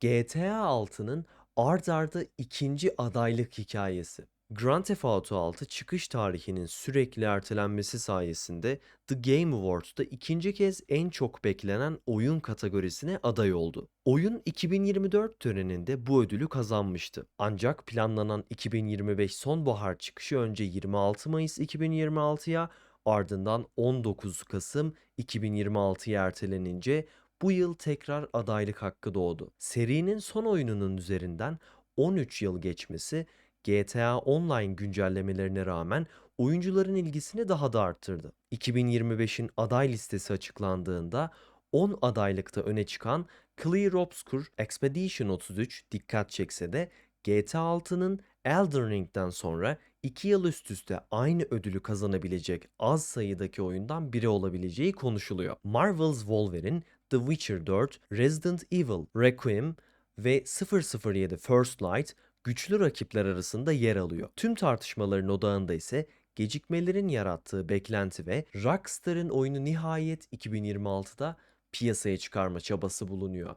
GTA 6'nın ard arda ikinci adaylık hikayesi. Grand Theft Auto 6 çıkış tarihinin sürekli ertelenmesi sayesinde The Game Awards'ta ikinci kez en çok beklenen oyun kategorisine aday oldu. Oyun 2024 töreninde bu ödülü kazanmıştı. Ancak planlanan 2025 sonbahar çıkışı önce 26 Mayıs 2026'ya ardından 19 Kasım 2026'ya ertelenince bu yıl tekrar adaylık hakkı doğdu. Serinin son oyununun üzerinden 13 yıl geçmesi GTA Online güncellemelerine rağmen oyuncuların ilgisini daha da arttırdı. 2025'in aday listesi açıklandığında 10 adaylıkta öne çıkan Clear Obscure Expedition 33 dikkat çekse de GTA 6'nın Elden Ring'den sonra 2 yıl üst üste aynı ödülü kazanabilecek az sayıdaki oyundan biri olabileceği konuşuluyor. Marvel's Wolverine, The Witcher 4, Resident Evil, Requiem ve 007 First Light güçlü rakipler arasında yer alıyor. Tüm tartışmaların odağında ise gecikmelerin yarattığı beklenti ve Rockstar'ın oyunu nihayet 2026'da piyasaya çıkarma çabası bulunuyor.